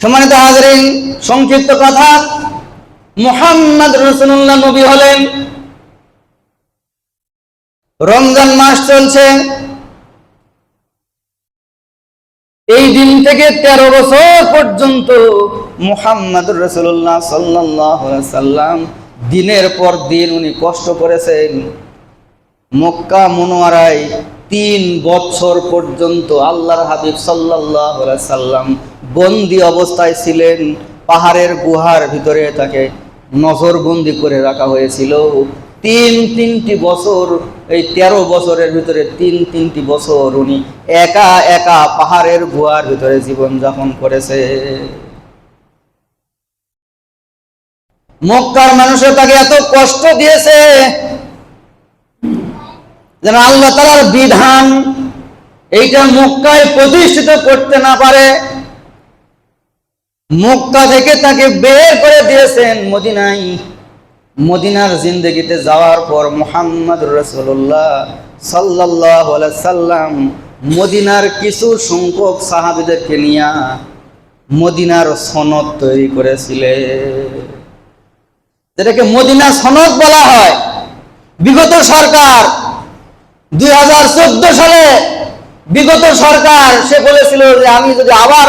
সম্মানিত হাজরিন, সংক্ষিপ্ত কথা, মুহাম্মদ রসুল্লাহ নবী হলেন। রমজান মাস চলছে। এই দিন থেকে তেরো বছর পর্যন্ত মুহাম্মদ রসুল্লাহ সাল্লাহ সাল্লাম দিনের পর দিন উনি কষ্ট করেছেন। মক্কা মনোয়ারায় তিন বছর পর্যন্ত আল্লাহর হাবিব সাল্লাহ সাল্লাম বন্দি অবস্থায় ছিলেন। পাহাড়ের গুহার ভিতরে তাকে নজরবন্দি করে রাখা হয়েছিল। তিন, তিনটি বছর, এই তেরো বছরের ভিতরে তিন, তিনটি বছর উনি একা একা পাহাড়ের গুহার ভিতরে জীবন যাপন করেছে। মক্কার মানুষের তাকে এত কষ্ট দিয়েছে যেন আল্লাহ তালার বিধান এইটা মক্কায় প্রতিষ্ঠিত করতে না পারে। মক্কা থেকে তাকে বের করে দিয়েছেন মদিনাই মদিনার জিন্দগিতে যাওয়ার পর মোহাম্মদ রসুল্লাহ সাল্লাহ সাল্লাম মদিনার কিছু সংখ্যক সাহাবিদেরকে নিয়ে মদিনার সনদ তৈরি করেছিলেন। যেটাকে মদিনা সনদ বলা হয়। বিগত সরকার দু হাজার চোদ্দ সালে বিগত সরকার সে বলেছিল যে আমি যদি আবার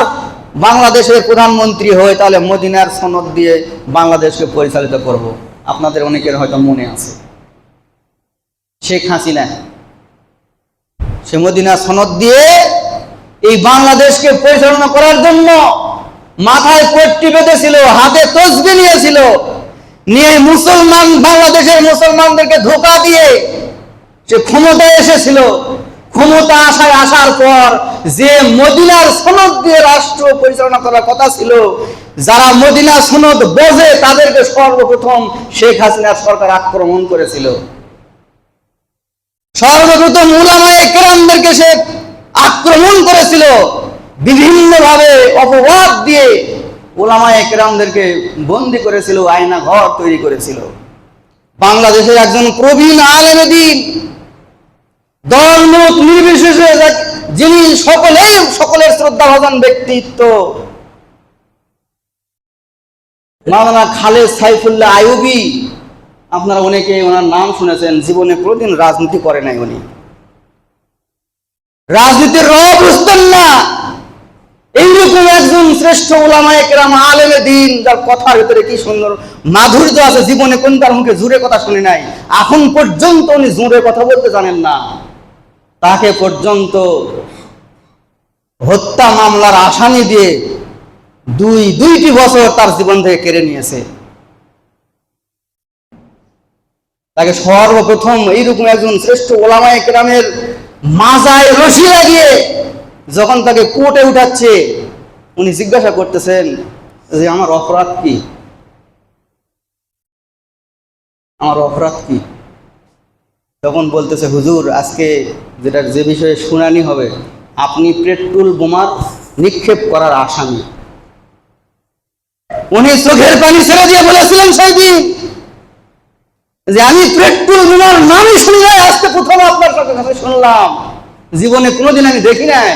বাংলাদেশের প্রধানমন্ত্রী হই তাহলে মদিনার সনদ দিয়ে বাংলাদেশকে পরিচালিত করব। আপনাদের অনেকের হয়তো মনে আছে। শেখ হাসিনা, সে মদিনা সনদ দিয়ে এই বাংলাদেশকে পরিচালনা করার জন্য মাথায় পট্টি বেঁধেছিল, হাতে তসবি নিয়েছিল। নিয়ে মুসলমান, বাংলাদেশের মুসলমানদেরকে ধোকা দিয়ে সে ক্ষমতায় এসেছিল। ক্ষমতা আসায় আসার পর যে মদিনার সনদ দিয়ে রাষ্ট্র পরিচালনা করার কথা ছিল, যারা মদিনা সনদ বোঝে তাদেরকে সর্বপ্রথম শেখ হাসিনার সরকার আক্রমণ করেছিল। সর্বপ্রথম উলামায়ে কেরামদেরকে সে আক্রমণ করেছিল। বিভিন্নভাবে অপবাদ দিয়ে ওলামায়ে কেরামদেরকে বন্দি করেছিল আয়না ঘর তৈরি করেছিল। বাংলাদেশের একজন প্রবীণ আলেমে দিন দলমত নির্বিশেষে যিনি সকলে সকলের শ্রদ্ধাভাজন ব্যক্তিত্ব। মাওলানা খালেদ সাইফুল্লাহ আইয়ুবি, আপনারা অনেকে ওনার নাম শুনেছেন, জীবনে কোনোদিন রাজনীতি করে নাই উনি। রাজনীতির র বুঝতেন না। এইরকম একজন শ্রেষ্ঠ ওলামা একরাম আলেমে দিন, যার কথার ভিতরে কি সুন্দর মাধুর্য আছে, জীবনে কোন তার মুখে জুড়ে কথা শুনি নাই। এখন পর্যন্ত উনি জুড়ে কথা বলতে জানেন না। তাকে পর্যন্ত হত্যা মামলার আসামি দিয়ে দুই, দুইটি বছর তার জীবন থেকে কেড়ে নিয়েছে। তাকে সর্বপ্রথম এইরকম একজন শ্রেষ্ঠ ওলামায়ে গ্রামের মাজায় রশি লাগিয়ে যখন তাকে কোর্টে উঠাচ্ছে, উনি জিজ্ঞাসা করতেছেন যে, আমার অপরাধ কি? আমার অপরাধ কি? তখন বলতেছে, হুজুর, আজকে যেটা, যে বিষয়ে শুনানি হবে, আপনি পেট্রোল বোমার নিক্ষেপ করার আসামি। উনি চোখের পানি ছেড়ে দিয়ে বলেছিলেন সেই দিন যে আমি পেট্রোল বোমার নামই শুনি নাই, আজকে প্রথম আপনার কাছে শুনলাম। জীবনে কোনোদিন আমি দেখি নাই।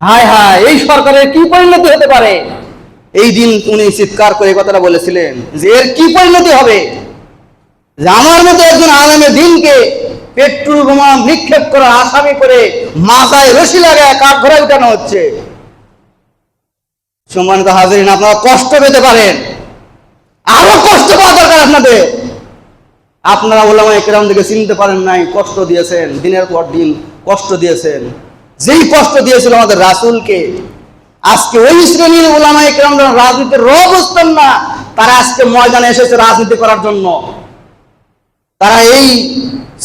হায় হায় এই সরকারের কি পরিণতি হতে পারে? এই দিন উনি চিৎকার করে কথাটা বলেছিলেন, যে এর কি পরিণতি হবে? যে আমার মতো একজন আগামী দিনকে পেট্রোল বোমা নিক্ষেপ করা আসামি করে মাথায় রশি লাগায় কাঠ ধরে উঠানো হচ্ছে। সম্মানিত হাজিরিন, আপনারা কষ্ট পেতে পারেন। আরও কষ্ট পাওয়া দরকার আপনাদের। আপনারা ওলামা একরাম দিকে চিনতে পারেন নাই, কষ্ট দিয়েছেন, দিনের পর দিন কষ্ট দিয়েছেন। যেই কষ্ট দিয়েছিল আমাদের রাসূলকে, আজকে ওই শ্রেণির ওলামা একরাম রাজনীতির র বুঝতেন না, তারা আজকে ময়দানে এসেছে রাজনীতি করার জন্য। তারা এই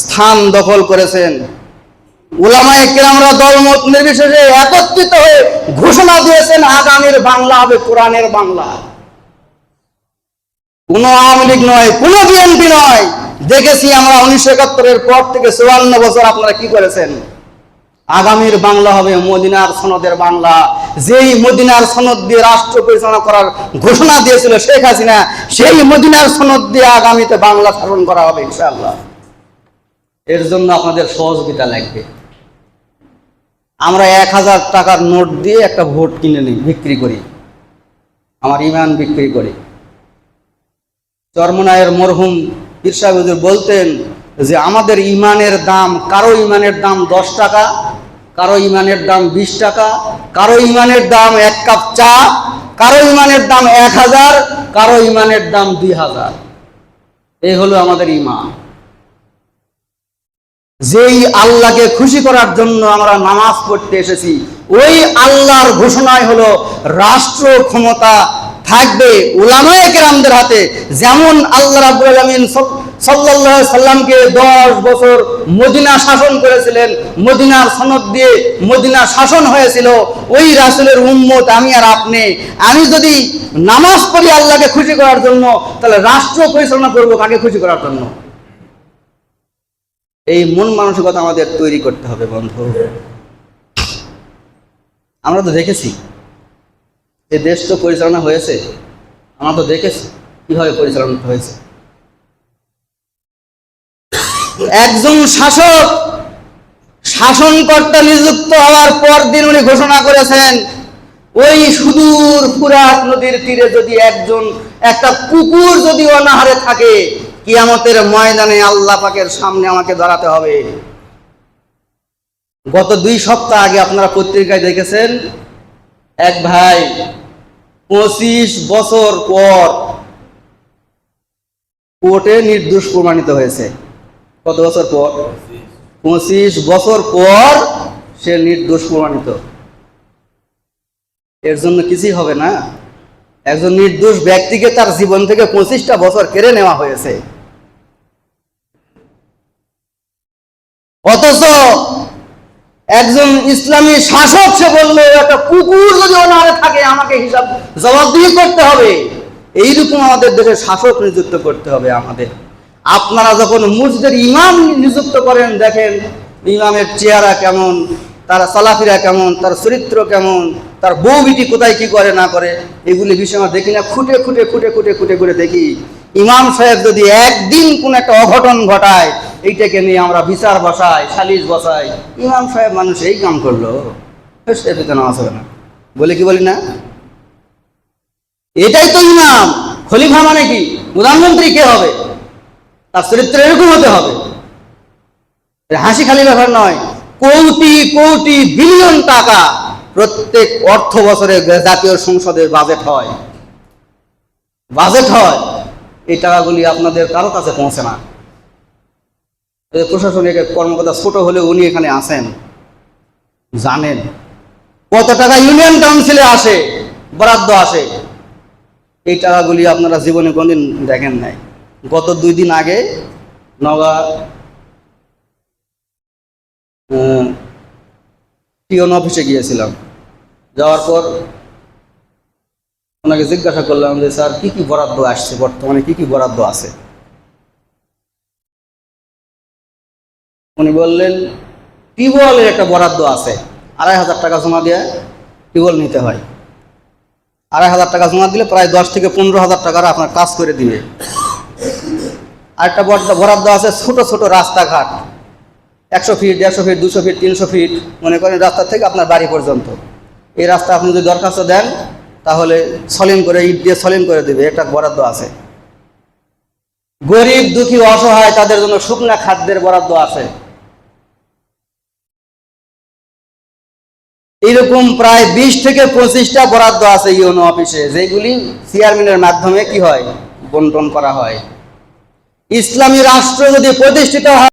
স্থান দখল করেছেন। ওলামায়ে কেরামরা দলমত নির্বিশেষে একত্রিত হয়ে ঘোষণা দিয়েছেন, আগামীর বাংলা হবে কোরআনের বাংলা। কোন আওয়ামী লীগ নয়, কোন বিএনপি নয়। দেখেছি আমরা উনিশশো একাত্তরের পর থেকে চুয়ান্ন বছর আপনারা কি করেছেন? আগামীর বাংলা হবে মদিনার সনদের বাংলা। যেই মদিনার সনদ দিয়ে রাষ্ট্র পরিচালনা করার ঘোষণা দিয়েছিল শেখ হাসিনা, সেই মদিনার সনদ দিয়ে আগামীতে বাংলা শাসন করা হবে ইনশাআল্লাহ। এর জন্য আপনাদের সহযোগিতা লাগবে। আমরা এক হাজার টাকার নোট দিয়ে একটা ভোট কিনে নিই, বিক্রি করি। আমার ইমান বিক্রি করি। চরমনায়ের মরহুম হুজুর বলতেন যে, আমাদের ইমানের দাম, কারও ইমানের দাম দশ টাকা, কারও ইমানের দাম বিশ টাকা কারও ইমানের দাম এক কাপ চা, কারও ইমানের দাম এক হাজার, কারও ইমানের দাম দুই হাজার। এই হলো আমাদের ইমান। যেই আল্লাহকে খুশি করার জন্য আমরা নামাজ পড়তে এসেছি, ওই আল্লাহর ঘোষণায় হলো রাষ্ট্র ক্ষমতা থাকবে উলামায়ে কেরামদের হাতে, যেমন আল্লাহ রাব্বুল আলামিন সাল্লামকে 10 বছর মদিনা শাসন করেছিলেন। মদিনার সনদ দিয়ে মদিনা শাসন হয়েছিল। ওই রাসূলের উম্মত আমি আর আপনি। আমি যদি নামাজ পড়ি আল্লাহকে খুশি করার জন্য, তাহলে রাষ্ট্র পরিচালনা করব কাকে খুশি করার জন্য? এই মন মানসিকতা আমাদের তৈরি করতে হবে বন্ধু। আমরা তো দেখেছি এই দেশ তো পরিচালনা হয়েছে। আমরা তো দেখেছি কীভাবে পরিচালনা হয়েছে। একজন শাসক শাসনকর্তা নিযুক্ত হওয়ার পর দিন উনি ঘোষণা করেছেন, ওই সুদূর ফুরাত নদীর তীরে যদি একজন, একটা কুকুর যদি অনাহারে থাকে, কিয়ামতের ময়দানে আল্লাহ পাকের সামনে আমাকে দাঁড়াতে হবে। গত দুই সপ্তাহ আগে আপনারা পত্রিকায় দেখেছেন, এক ভাই পঁচিশ বছর পর কোর্টে নির্দোষ প্রমাণিত হয়েছে। কত বছর পর? পঁচিশ বছর পর সে নির্দোষ প্রমাণিত। এর জন্য কিছুই হবে না। একজন নির্দোষ ব্যক্তিকে তার জীবন থেকে পঁচিশটা বছর কেড়ে নেওয়া হয়েছে। অথচ একজন ইসলামী শাসক সে বলল, একটা কুকুর যদি অনারে থাকে, আমাকে হিসাব জবাবদিহি করতে হবে। এইরকম আমাদের দেশে শাসক নিযুক্ত করতে হবে আমাদের। আপনারা যখন মসজিদের ইমাম নিযুক্ত করেন, দেখেন ইমামের চেহারা কেমন, তার সালাফিরা কেমন, তার চরিত্র কেমন, তার বউ বিটি কোথায়, কি করে, না করে, এগুলি বিষয় আমরা দেখি না। খুঁটে খুঁটে খুঁটে খুঁটে খুঁটে করে দেখি। ইমাম সাহেব যদি একদিন কোন একটা অঘটন ঘটায়, এইটাকে নিয়ে আমরা বিচার বসাই, সালিশ বসাই। ইমাম সাহেব মানুষ এই কাম করল। সে নামাজ হবে না। বলে কি বলি না? এটাই তো ইমাম। খলিফা মানে কি? প্রধানমন্ত্রী কে হবে? তার চরিত্র এরকম হতে হবে। হাসি খালি ব্যাপার নয়। কোটি কোটি বিলিয়ন টাকা প্রত্যেক অর্থ বছরে জাতীয় সংসদের বাজেট হয়। বাজেট হয়। এই টাকাগুলি আপনাদের কারও কাছে পৌঁছে না। প্রশাসনিক কর্মকর্তা ছোট হলে উনি এখানে আসেন জানেন। কত টাকা ইউনিয়ন কাউন্সিলে আসে, বরাদ্দ আসে। এই টাকাগুলি আপনারা জীবনে কোনদিন দেখেন নাই। গত দুই দিন আগে নগা টিওন অফিসে গিয়েছিলাম। যাওয়ার পর ওনাকে জিজ্ঞাসা করলাম যে, স্যার, কি কি বরাদ্দ আসছে বর্তমানে? কি কি বরাদ্দ আছে? উনি বললেন, টিউবওয়েলের একটা বরাদ্দ আছে, আড়াই হাজার টাকা জমা দিয়ে টিউবওয়েল নিতে হয়। আড়াই হাজার টাকা জমা দিলে প্রায় দশ থেকে পনেরো হাজার টাকার আপনার কাজ করে দিবে। আরেকটা বরাদ্দ বরাদ্দ আছে ছোট ছোট রাস্তাঘাট। একশো ফিট, দেড়শো ফিট, দুশো ফিট, তিনশো ফিট, মনে করেন রাস্তা থেকে আপনার বাড়ি পর্যন্ত। এই রাস্তা আপনি যদি দরখাস্ত দেন, তাহলে সলিন করে ইট দিয়ে সলিন করে দেবে, একটা বরাদ্দ আছে। গরিব, দুঃখী, অসহায়, তাদের জন্য শুকনা খাদ্যের বরাদ্দ আছে। এইরকম প্রায় বিশ থেকে পঁচিশটা বরাদ্দ আছে ইউনো অফিসে, যেগুলি চেয়ারম্যানের মাধ্যমে কি হয়? বন্টন করা হয়। ইসলামী রাষ্ট্র যদি প্রতিষ্ঠিত হয়